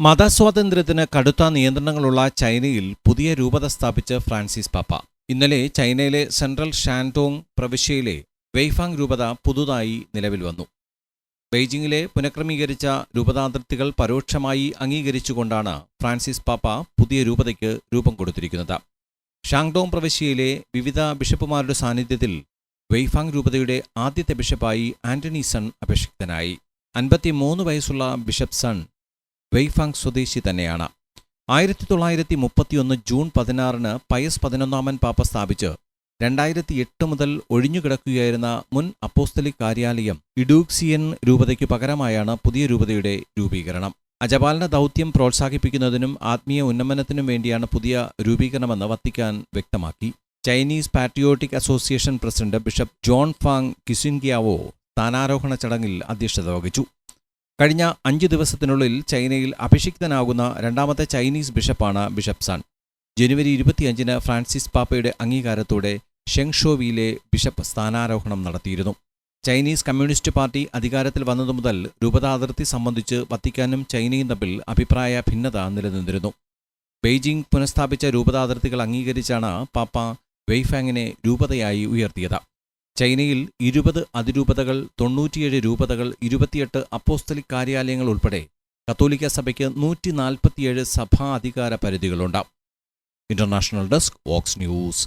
മതസ്വാതന്ത്ര്യത്തിന് കടുത്ത നിയന്ത്രണങ്ങളുള്ള ചൈനയിൽ പുതിയ രൂപത സ്ഥാപിച്ച് ഫ്രാൻസിസ് പാപ്പ. ഇന്നലെ ചൈനയിലെ സെൻട്രൽ ഷാൻഡോങ് പ്രവിശ്യയിലെ വെയ്ഫാങ് രൂപത പുതുതായി നിലവിൽ വന്നു. ബെയ്ജിംഗിലെ പുനഃക്രമീകരിച്ച രൂപതാതിർത്തികൾ പരോക്ഷമായി അംഗീകരിച്ചുകൊണ്ടാണ് ഫ്രാൻസിസ് പാപ്പ പുതിയ രൂപതയ്ക്ക് രൂപം കൊടുത്തിരിക്കുന്നത്. ഷാങ്ഡോങ് പ്രവിശ്യയിലെ വിവിധ ബിഷപ്പുമാരുടെ സാന്നിധ്യത്തിൽ വെയ്ഫാങ് രൂപതയുടെ ആദ്യത്തെ ബിഷപ്പായി ആന്റണി സൺ അപേക്ഷിതനായി. അൻപത്തിമൂന്ന് വയസ്സുള്ള ബിഷപ്പ് സൺ വെയ്ഫാങ് സ്വദേശി തന്നെയാണ്. ആയിരത്തി തൊള്ളായിരത്തി മുപ്പത്തിയൊന്ന് ജൂൺ പതിനാറിന് പയസ് പതിനൊന്നാമൻ പാപ്പ സ്ഥാപിച്ച് രണ്ടായിരത്തി എട്ട് മുതൽ ഒഴിഞ്ഞുകിടക്കുകയായിരുന്ന മുൻ അപ്പോസ്തലിക് കാര്യാലയം ഇഡൂക്സിയൻ രൂപതയ്ക്ക് പകരമായാണ് പുതിയ രൂപതയുടെ രൂപീകരണം. അജപാലന ദൗത്യം പ്രോത്സാഹിപ്പിക്കുന്നതിനും ആത്മീയ ഉന്നമനത്തിനും വേണ്ടിയാണ് പുതിയ രൂപീകരണമെന്ന് വത്തിക്കാൻ വ്യക്തമാക്കി. Chinese patriotic association president bishop John Fang കിസിൻഗിയാവോ സ്ഥാനാരോഹണ ചടങ്ങിൽ അധ്യക്ഷത വഹിച്ചു. കഴിഞ്ഞ അഞ്ച് ദിവസത്തിനുള്ളിൽ ചൈനയിൽ അഭിഷിക്തനാകുന്ന രണ്ടാമത്തെ ചൈനീസ് ബിഷപ്പാണ് ബിഷപ്പ് സൺ ജനുവരി ഇരുപത്തിയഞ്ചിന് ഫ്രാൻസിസ് പാപ്പയുടെ അംഗീകാരത്തോടെ ഷെങ്ഷോവിയിലെ ബിഷപ്പ് സ്ഥാനാരോഹണം നടത്തിയിരുന്നു. ചൈനീസ് കമ്മ്യൂണിസ്റ്റ് പാർട്ടി അധികാരത്തിൽ വന്നതു മുതൽ രൂപതാതിർത്തി സംബന്ധിച്ച് വത്തിക്കാനും ചൈനയും തമ്മിൽ അഭിപ്രായ ഭിന്നത നിലനിന്നിരുന്നു. ബെയ്ജിംഗ് പുനഃസ്ഥാപിച്ച രൂപതാതിർത്തികൾ അംഗീകരിച്ചാണ് പാപ്പ വെയ്ഫാങ്ങിനെ രൂപതയായി ഉയർത്തിയത്. ചൈനയിൽ ഇരുപത് അതിരൂപതകൾ തൊണ്ണൂറ്റിയേഴ് രൂപതകൾ ഇരുപത്തിയെട്ട് അപ്പോസ്തലിക് കാര്യാലയങ്ങൾ ഉൾപ്പെടെ കത്തോലിക്ക സഭയ്ക്ക് നൂറ്റി നാൽപ്പത്തിയേഴ് സഭാ അധികാര പരിധികളുണ്ട്. International desk Vox News.